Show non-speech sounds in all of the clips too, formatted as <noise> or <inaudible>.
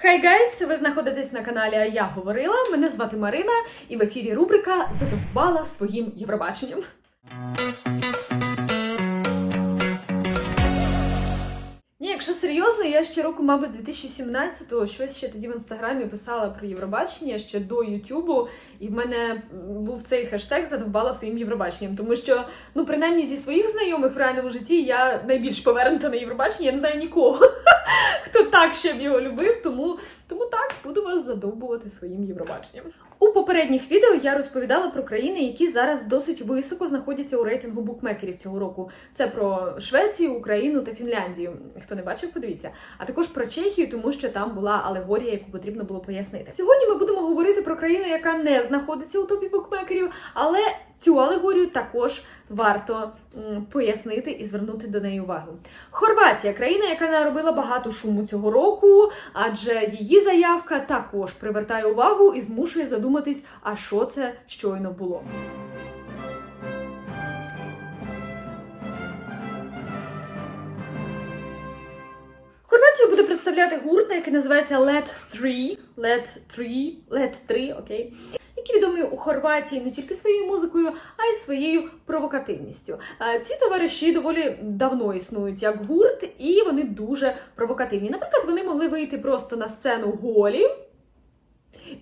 Хай гайс! Ви знаходитесь на каналі «А Я говорила. Мене звати Марина, і в ефірі рубрика Задовбала своїм Євробаченням. Ні, якщо серйозно, я ще року, мабуть, з 2017-го щось ще тоді в інстаграмі писала про Євробачення ще до Ютубу, і в мене був цей хештег задовбала своїм Євробаченням. Тому що, ну, принаймні зі своїх знайомих в реальному житті я найбільш повернута на Євробачення, я не знаю нікого, <laughs> хто так ще б його любив, тому, тому так буду вас задовбувати своїм Євробаченням. У попередніх відео я розповідала про країни, які зараз досить високо знаходяться у рейтингу букмекерів цього року. Це про Швецію, Україну та Фінляндію. Хто не бачив, подивіться. А також про Чехію, тому що там була алегорія, яку потрібно було пояснити. Сьогодні ми будемо говорити про країну, яка не знаходиться у топі букмекерів, але цю алегорію також варто пояснити і звернути до неї увагу. Хорватія країна, яка наробила багато шуму цього року, адже її заявка також привертає увагу і змушує задуматись, а що це щойно було. Хорватію буде представляти гурт, який називається Let 3, Let 3, Let 3, окей. Який відомий у Хорватії не тільки своєю музикою, а й своєю провокативністю. Е, Ці товариші доволі давно існують як гурт, і вони дуже провокативні. Наприклад, вони могли вийти просто на сцену голі.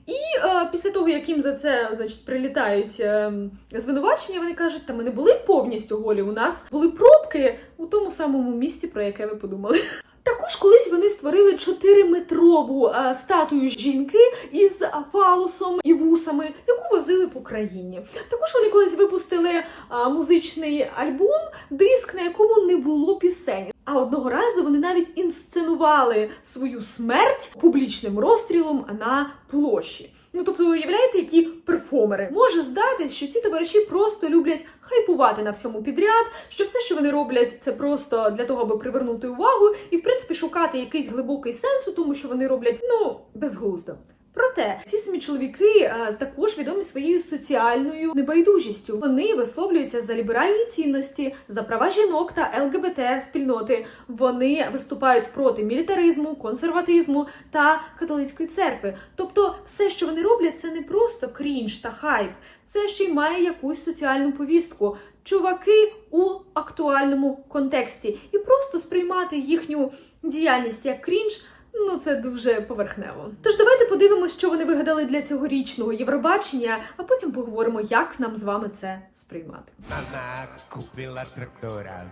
І е, після того, як їм за це значить, прилітають е, звинувачення, вони кажуть, та ми не були повністю голі. У нас були пробки у тому самому місці, про яке ви подумали. Також колись вони створили 4-метрову е, статую жінки із фалосом і вусами, яку возили по країні. Також вони колись випустили е, музичний альбом, диск, на якому не було пісень. А одного разу вони навіть інсценували свою смерть публічним розстрілом на площі. Ну тобто, ви уявляєте, які перформери може здатись, що ці товариші просто люблять хайпувати на всьому підряд, що все, що вони роблять, це просто для того, аби привернути увагу, і в принципі шукати якийсь глибокий сенс у тому, що вони роблять ну безглуздо. Проте ці самі чоловіки а, також відомі своєю соціальною небайдужістю. Вони висловлюються за ліберальні цінності, за права жінок та ЛГБТ спільноти. Вони виступають проти мілітаризму, консерватизму та католицької церкви. Тобто, все, що вони роблять, це не просто крінж та хайп, це ще й має якусь соціальну повістку. Чуваки у актуальному контексті, і просто сприймати їхню діяльність як крінж. Ну, це дуже поверхнево. Тож давайте подивимося, що вони вигадали для цьогорічного Євробачення, а потім поговоримо, як нам з вами це сприймати. Мама купила трактора.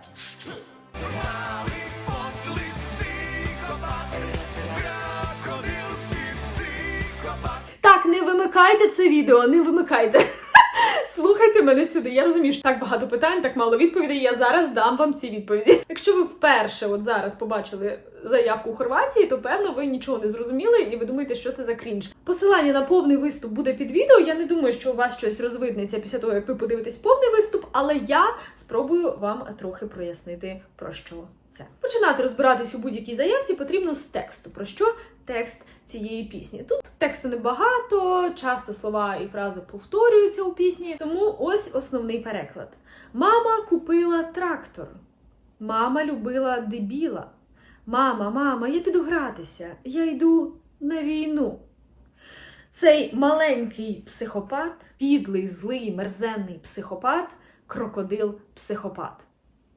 Так, не вимикайте це відео, не вимикайте. Слухайте мене сюди. Я розумію, що так багато питань, так мало відповідей. Я зараз дам вам ці відповіді. <laughs> Якщо ви вперше от зараз побачили заявку Хорватії, то певно ви нічого не зрозуміли і ви думаєте, що це за крінж. Посилання на повний виступ буде під відео. Я не думаю, що у вас щось розвиднеться після того, як ви подивитесь повний виступ, але я спробую вам трохи прояснити про що це. Починати розбиратись у будь-якій заявці потрібно з тексту. Про що текст цієї пісні? Тут тексту небагато, часто слова і фрази повторюються у пісні. Тому ось основний переклад: Мама купила трактор. Мама любила дебіла. Мама, мама, я піду гратися. Я йду на війну. Цей маленький психопат, підлий, злий, мерзенний психопат, крокодил психопат.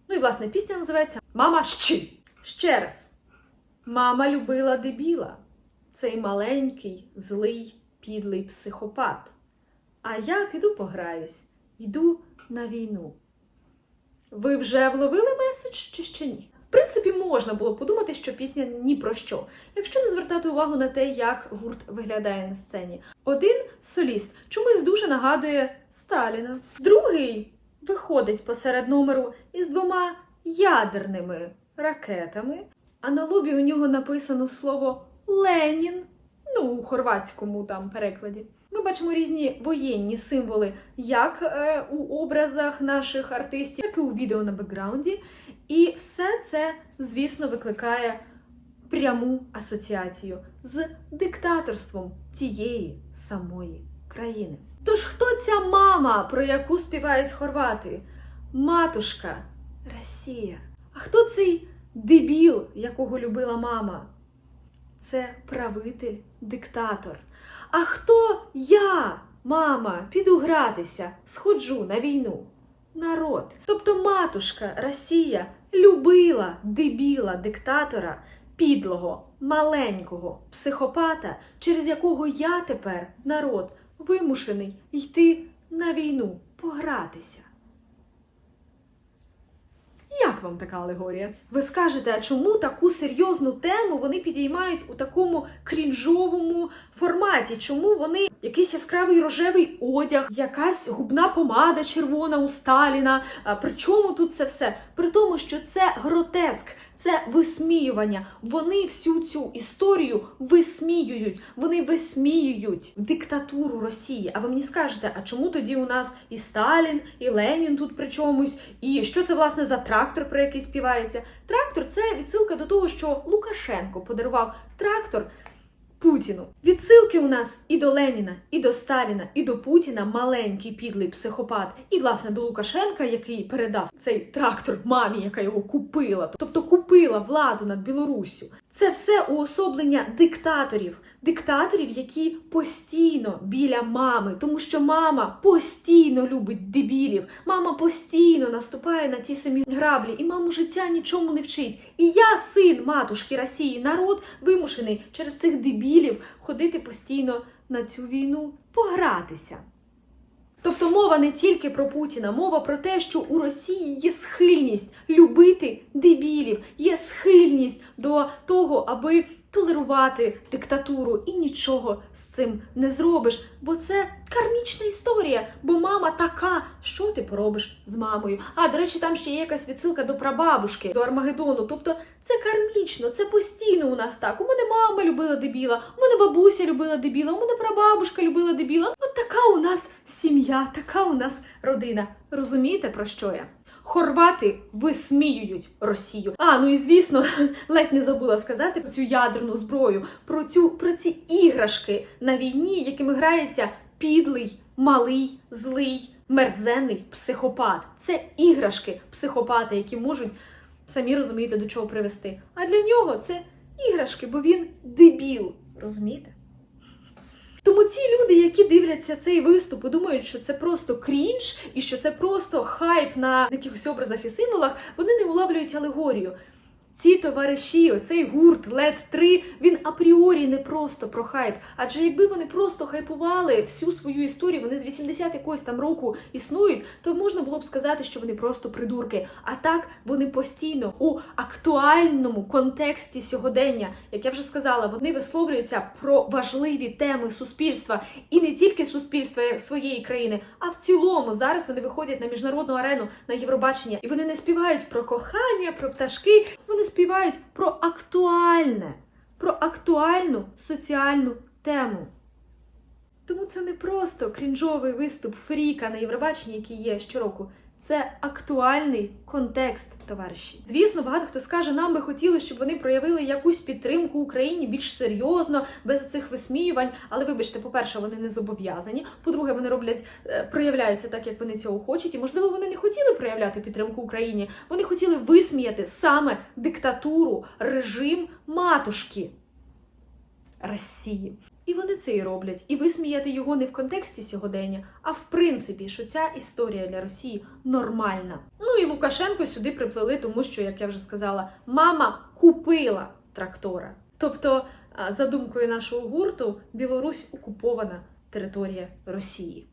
Ну і власне пісня називається Мама щи. Ще раз. Мама любила дебіла. Цей маленький, злий, підлий психопат. А я піду пограюсь, йду на війну. Ви вже вловили меседж чи ще ні? В принципі, можна було подумати, що пісня ні про що, якщо не звертати увагу на те, як гурт виглядає на сцені. Один соліст чомусь дуже нагадує Сталіна. Другий виходить посеред номеру із двома ядерними ракетами, а на лобі у нього написано слово Ленін. Ну, у хорватському там перекладі. Ми бачимо різні воєнні символи, як е, у образах наших артистів, так і у відео на бекграунді. І все це, звісно, викликає пряму асоціацію з диктаторством тієї самої країни. Тож хто ця мама, про яку співають хорвати? Матушка Росія. А хто цей дебіл, якого любила мама? це правитель, диктатор. А хто я, мама, піду гратися, сходжу на війну? Народ. Тобто матушка Росія любила дебіла диктатора, підлого, маленького психопата, через якого я тепер, народ, вимушений йти на війну, погратися. Як вам така алегорія? Ви скажете, а чому таку серйозну тему вони підіймають у такому крінжовому форматі? Чому вони якийсь яскравий рожевий одяг, якась губна помада червона у Сталіна? При чому тут це все? При тому, що це гротеск, це висміювання. Вони всю цю історію висміюють. Вони висміюють диктатуру Росії. А ви мені скажете, а чому тоді у нас і Сталін, і Ленін тут при чомусь? І що це власне за трактор, про який співається? Трактор це відсилка до того, що Лукашенко подарував трактор. Путіну. Відсилки у нас і до Леніна, і до Сталіна, і до Путіна маленький підлий психопат, і власне до Лукашенка, який передав цей трактор мамі, яка його купила, тобто купила владу над Білоруссю. Це все уособлення диктаторів, диктаторів, які постійно біля мами, тому що мама постійно любить дебілів, мама постійно наступає на ті самі граблі, і маму життя нічому не вчить. І я, син матушки Росії, народ вимушений через цих дебілів ходити постійно на цю війну, погратися. Тобто мова не тільки про Путіна, мова про те, що у Росії є схильність любити дебілів, є схильність до того, аби толерувати диктатуру і нічого з цим не зробиш. Бо це кармічна історія. Бо мама така, що ти поробиш з мамою? А до речі, там ще є якась відсилка до прабабушки, до Армагеддону. Тобто це кармічно, це постійно у нас так. У мене мама любила дебіла, у мене бабуся любила дебіла, у мене прабабушка любила дебіла. От така у нас сім'я, така у нас родина. Розумієте про що я? Хорвати висміюють Росію. А ну і звісно, <laughs> ледь не забула сказати про цю ядерну зброю, про цю про ці іграшки на війні, якими грається підлий, малий, злий, мерзенний психопат. Це іграшки психопата, які можуть самі розумієте до чого привести. А для нього це іграшки, бо він дебіл. Розумієте? Тому ці люди, які дивляться цей виступ і думають, що це просто крінж і що це просто хайп на якихось образах і символах, вони не улавлюють алегорію. Ці товариші, оцей гурт лед 3 він апріорі не просто про хайп. Адже якби вони просто хайпували всю свою історію, вони з 80 якогось там року існують, то можна було б сказати, що вони просто придурки. А так вони постійно у актуальному контексті сьогодення, як я вже сказала, вони висловлюються про важливі теми суспільства і не тільки суспільства своєї країни, а в цілому зараз вони виходять на міжнародну арену на Євробачення, і вони не співають про кохання, про пташки. Вони співають про актуальне, про актуальну соціальну тему. Тому це не просто крінжовий виступ Фріка на Євробаченні, який є щороку. Це актуальний контекст, товариші. Звісно, багато хто скаже, нам би хотілося, щоб вони проявили якусь підтримку Україні більш серйозно, без цих висміювань. Але вибачте, по-перше, вони не зобов'язані. По-друге, вони роблять, е, проявляються так, як вони цього хочуть. І можливо, вони не хотіли проявляти підтримку Україні. Вони хотіли висміяти саме диктатуру, режим матушки Росії. І вони це і роблять, і висміяти його не в контексті сьогодення, а в принципі, що ця історія для Росії нормальна. Ну і Лукашенко сюди приплели, тому що, як я вже сказала, мама купила трактора. Тобто, за думкою нашого гурту, Білорусь окупована територія Росії.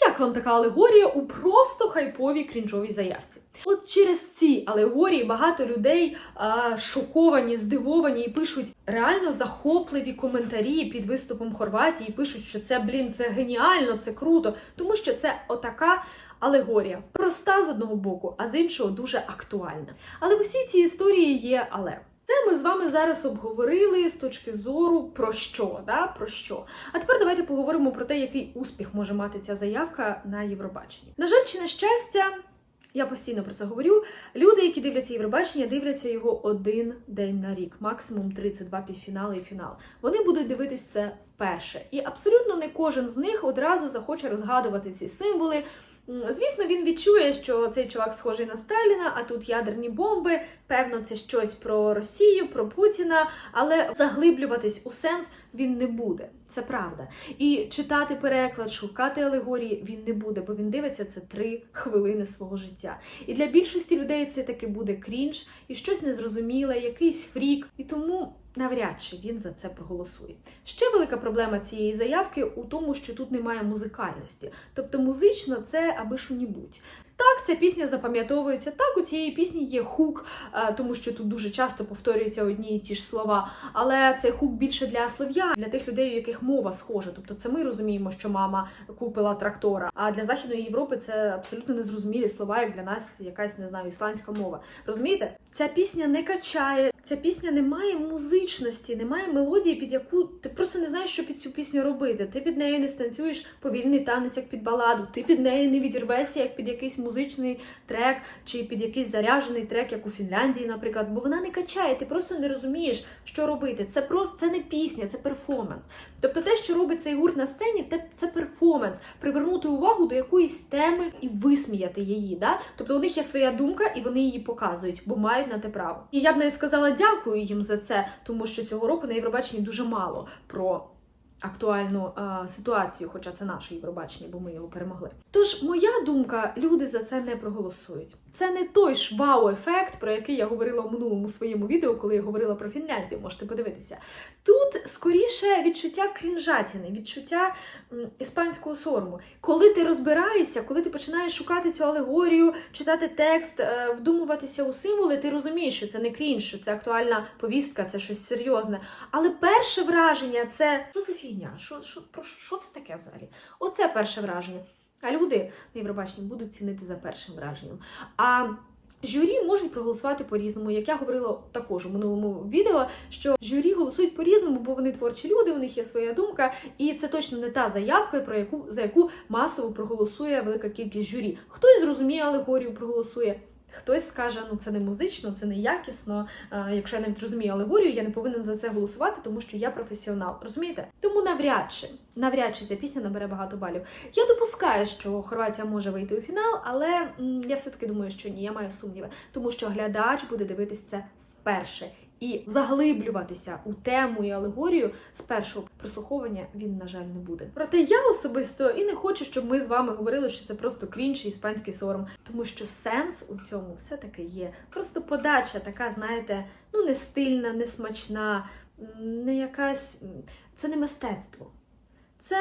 Як вам така алегорія у просто хайповій крінжовій заявці? От через ці алегорії багато людей а, шоковані, здивовані і пишуть реально захопливі коментарі під виступом Хорватії. Пишуть, що це блін, це геніально, це круто, тому що це отака. Алегорія проста з одного боку, а з іншого дуже актуальна. Але в усій цій історії є але. Це ми з вами зараз обговорили з точки зору про що, да? про що. А тепер давайте поговоримо про те, який успіх може мати ця заявка на Євробаченні. На жаль, чи на щастя, я постійно про це говорю. Люди, які дивляться Євробачення, дивляться його один день на рік, максимум 32 півфінали і фінал. Вони будуть дивитись це вперше. І абсолютно не кожен з них одразу захоче розгадувати ці символи. Звісно, він відчує, що цей чувак схожий на Сталіна, а тут ядерні бомби. Певно, це щось про Росію, про Путіна, але заглиблюватись у сенс він не буде. Це правда. І читати переклад, шукати алегорії він не буде, бо він дивиться це три хвилини свого життя. І для більшості людей це таки буде крінж і щось незрозуміле, якийсь фрік. І тому навряд чи він за це проголосує. Ще велика проблема цієї заявки у тому, що тут немає музикальності. Тобто музично це аби що-нібудь. Так, ця пісня запам'ятовується. Так, у цієї пісні є хук, е, тому що тут дуже часто повторюються одні і ті ж слова. Але цей хук більше для слов'ян, для тих людей, у яких мова схожа. Тобто, це ми розуміємо, що мама купила трактора. А для західної Європи це абсолютно незрозумілі слова, як для нас якась не знаю, ісландська мова. Розумієте? Ця пісня не качає, ця пісня не має музичності, немає мелодії, під яку ти просто не знаєш, що під цю пісню робити. Ти під нею не станцюєш повільний танець, як під баладу. Ти під нею не відірвешся, як під якийсь музичний трек, чи під якийсь заряджений трек, як у Фінляндії, наприклад. Бо вона не качає, ти просто не розумієш, що робити. Це просто це не пісня, це перформанс. Тобто, те, що робить цей гурт на сцені, це перформанс, привернути увагу до якоїсь теми і висміяти її. Да? Тобто у них є своя думка, і вони її показують, бо мають на те право. І я б навіть сказала дякую їм за це, тому що цього року на Євробаченні дуже мало про. Актуальну е, ситуацію, хоча це наше Євробачення, бо ми його перемогли. Тож, моя думка, люди за це не проголосують. Це не той ж вау-ефект, про який я говорила у минулому своєму відео, коли я говорила про Фінляндію. Можете подивитися. Тут скоріше відчуття крінжатіни, відчуття м, іспанського сорому. Коли ти розбираєшся, коли ти починаєш шукати цю алегорію, читати текст, е, вдумуватися у символи, ти розумієш, що це не крінж, що це актуальна повістка, це щось серйозне. Але перше враження це що за фігня? Що, що, про що це таке взагалі? Оце перше враження. А люди на Євробаченні будуть цінити за першим враженням. А журі можуть проголосувати по-різному. Як я говорила також у минулому відео, що журі голосують по-різному, бо вони творчі люди, у них є своя думка, і це точно не та заявка, про яку за яку масово проголосує велика кількість журі. Хтось зрозуміє алегорію, проголосує. Хтось скаже, ну це не музично, це не якісно. Е, якщо я навіть розумію алегорію, я не повинен за це голосувати, тому що я професіонал. Розумієте? Тому навряд чи навряд чи ця пісня набере багато балів. Я допускаю, що Хорватія може вийти у фінал, але я все таки думаю, що ні, я маю сумніви, тому що глядач буде дивитися це вперше. І заглиблюватися у тему і алегорію з першого прослуховування він, на жаль, не буде. Проте я особисто і не хочу, щоб ми з вами говорили, що це просто крінж іспанський сором, тому що сенс у цьому все-таки є. Просто подача така, знаєте, ну не стильна, не смачна, не якась. Це не мистецтво. Це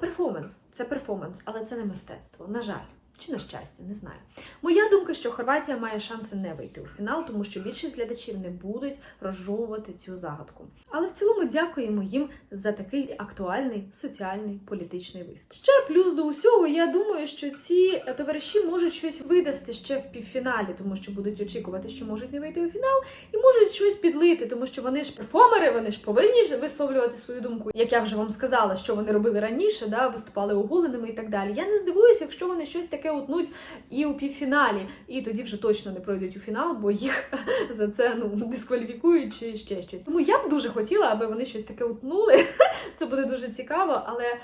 перформанс. Це перформанс, але це не мистецтво. На жаль. Чи на щастя, не знаю. Моя думка, що Хорватія має шанси не вийти у фінал, тому що більшість глядачів не будуть розжовувати цю загадку. Але в цілому дякуємо їм за такий актуальний соціальний політичний виступ. Ще плюс до усього, я думаю, що ці товариші можуть щось видасти ще в півфіналі, тому що будуть очікувати, що можуть не вийти у фінал, і можуть щось підлити, тому що вони ж перформери, вони ж повинні висловлювати свою думку. Як я вже вам сказала, що вони робили раніше, да, виступали оголеними і так далі. Я не здивуюся, якщо вони щось таке утнуть і у півфіналі, і тоді вже точно не пройдуть у фінал, бо їх <laughs> за це ну дискваліфікують чи ще щось. Тому я б дуже хотіла, аби вони щось таке утнули. <laughs> Це буде дуже цікаво, але.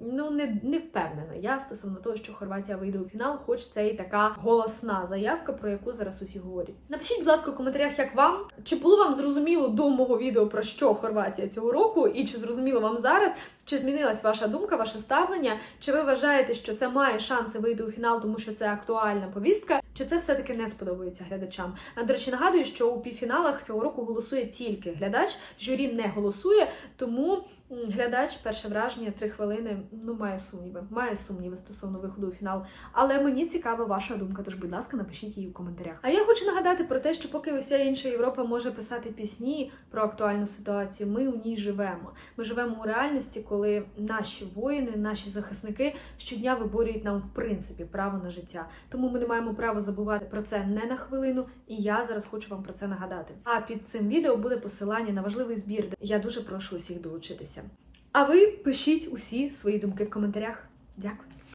Ну, не, не впевнена я стосовно того, що Хорватія вийде у фінал, хоч це і така голосна заявка, про яку зараз усі говорять. Напишіть, будь ласка, у коментарях, як вам чи було вам зрозуміло до мого відео про що Хорватія цього року, і чи зрозуміло вам зараз, чи змінилась ваша думка, ваше ставлення? Чи ви вважаєте, що це має шанси вийти у фінал, тому що це актуальна повістка? Чи це все-таки не сподобається глядачам? А до речі, нагадую, що у півфіналах цього року голосує тільки глядач, журі не голосує, тому глядач, перше враження, три хвилини. Ну, маю сумніви. Маю сумніви стосовно виходу у фінал. Але мені цікава ваша думка, тож, будь ласка, напишіть її в коментарях. А я хочу нагадати про те, що поки уся інша Європа може писати пісні про актуальну ситуацію, ми у ній живемо. Ми живемо у реальності, коли наші воїни, наші захисники щодня виборюють нам в принципі право на життя. Тому ми не маємо права забувати про це не на хвилину, і я зараз хочу вам про це нагадати. А під цим відео буде посилання на важливий збір. Я дуже прошу усіх долучитися. А ви пишіть усі свої думки в коментарях. Дякую.